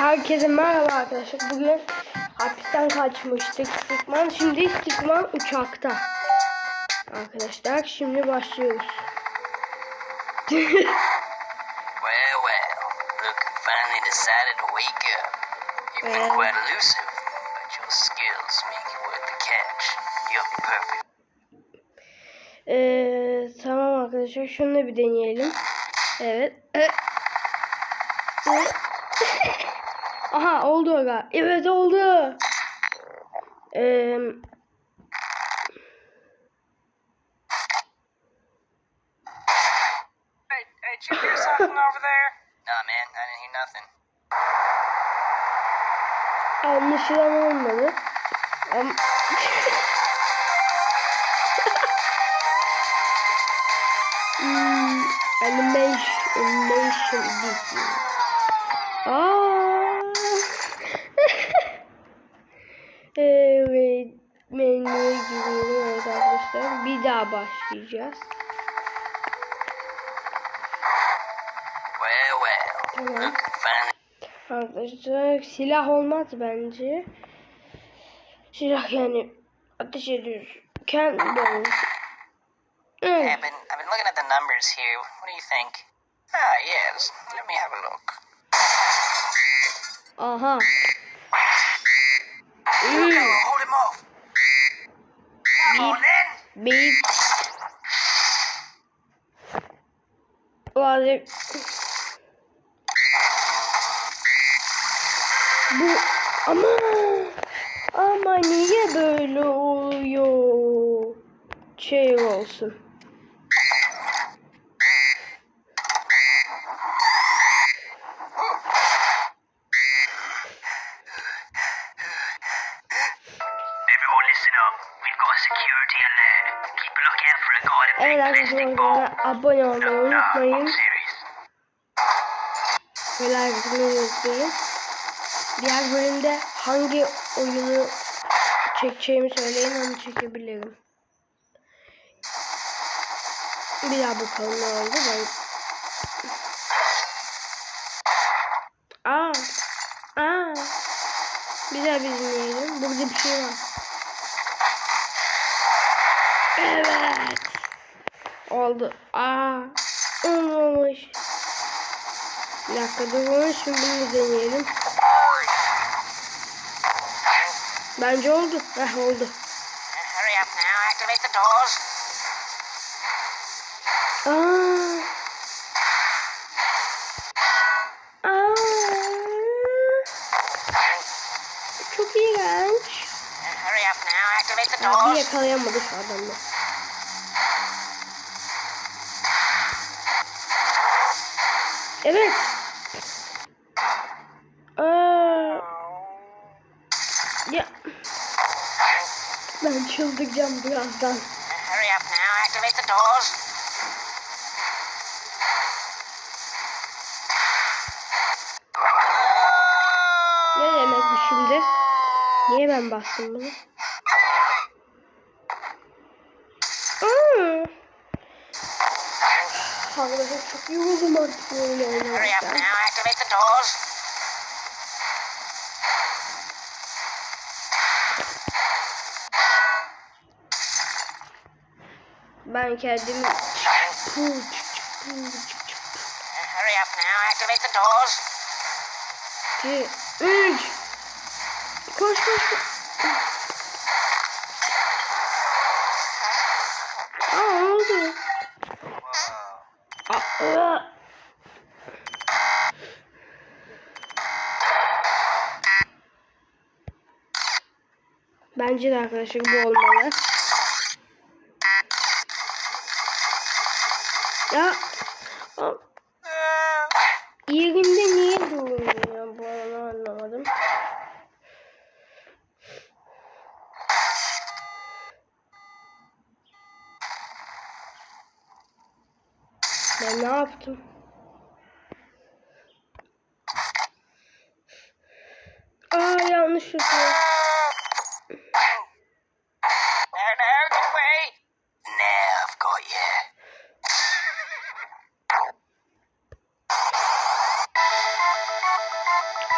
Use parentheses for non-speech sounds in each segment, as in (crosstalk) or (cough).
Herkese merhaba arkadaşlar. Bugün hapisten kaçmıştık Stikman. Şimdi Stikman uçakta. Arkadaşlar şimdi başlıyoruz. (laughs) Well, well, look, you finally decided to wake up. You've been quite elusive, but your skills make it worth the catch. You'll be perfect. Ee, tamam arkadaşlar şunu da bir deneyelim. Evet. Evet. (laughs) Evet. Aha oldu aga. Evet oldu. Ee, did you hear something over there? Nah, man, I didn't hear nothing. anlaşılan olmadı. Ama... (laughs) hmm, animation, animation edition. Aa. Daha başlayacağız. Tamam. look. Arkadaşlar silah olmaz bence. Silah yani ateş ediyorken böyle. Hey. I've been, I've been looking at the numbers here. What do you think? Ah, yes. Let me have a look. Aha. Hmm. on, hold him off. Beep. Birazcık. Bu ama ama niye böyle oluyor? Şey olsun. Evet arkadaşlar arada abone olmayı unutmayın. Ve like. Diğer bölümde hangi oyunu çekeceğimi söyleyin onu çekebilirim. Bir daha bakalım ne oldu ben. Aa. Aa. Bir daha bir dinleyelim. Burada bir şey var. Oldu. Aa. Olmamış. Bir dakika dur şimdi bunu deneyelim. Bence oldu. Heh oldu. Aa. Aa. Çok iğrenç. Doors. yakalayamadı şu adamı. Evet. Aa. Ya. Ben çıldıracağım birazdan. Hurry up now. Activate the doors. Ne demek bu şimdi? Niye ben bastım bunu? Aa. Arkadaşlar çok yoruldum artık bu oyunu. Ben kendimi Hurry up now. Activate the doors. iki, üç. Koş koş koş. Aa oldu? Aa, aa. Bence de arkadaşlar bu olmalı. Ya. Yerinde niye durmuyor bu onu anlamadım. Ben ne yaptım? Aa yanlış yapıyor.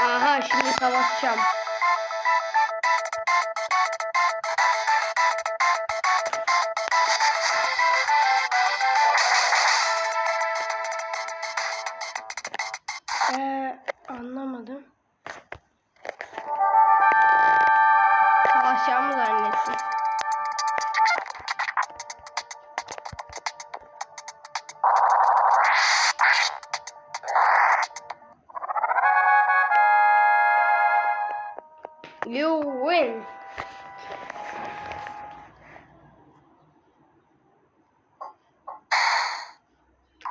Aha şimdi savaşacağım. Ee, anlamadım. Savaşacağımı zannettim. You win.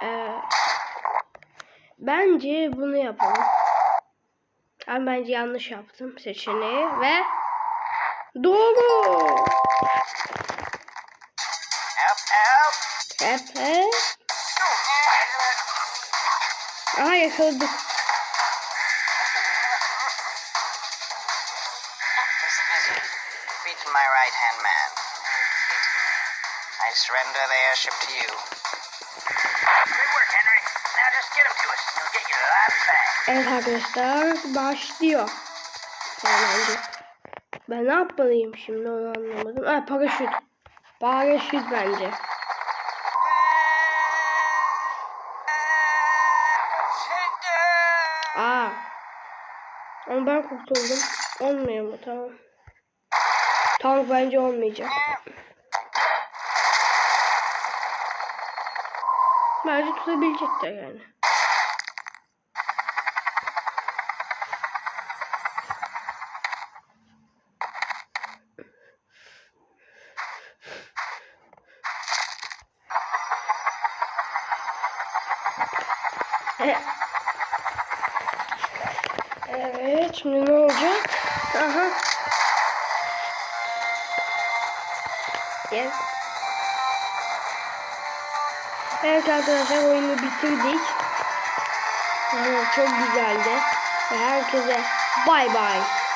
Ee, bence bunu yapalım. Ben bence yanlış yaptım seçeneği ve doğru. Help, help! Hep hep. Aha yakaladık. This is defeat my right hand man. I surrender the airship to you. Good work, Henry. Now just get him to us. He'll get you right back. Evet arkadaşlar başlıyor. Bence. Ben ne yapmalıyım şimdi onu anlamadım. Ha paraşüt. Paraşüt bence. Aa. Ama ben kurtuldum. Olmuyor mu? Tamam. Tank bence olmayacak. Bence tutabilecekler yani. Evet, şimdi ne olacak? Aha. Yes. Evet arkadaşlar oyunu bitirdik. Çok güzeldi. Herkese bay bay.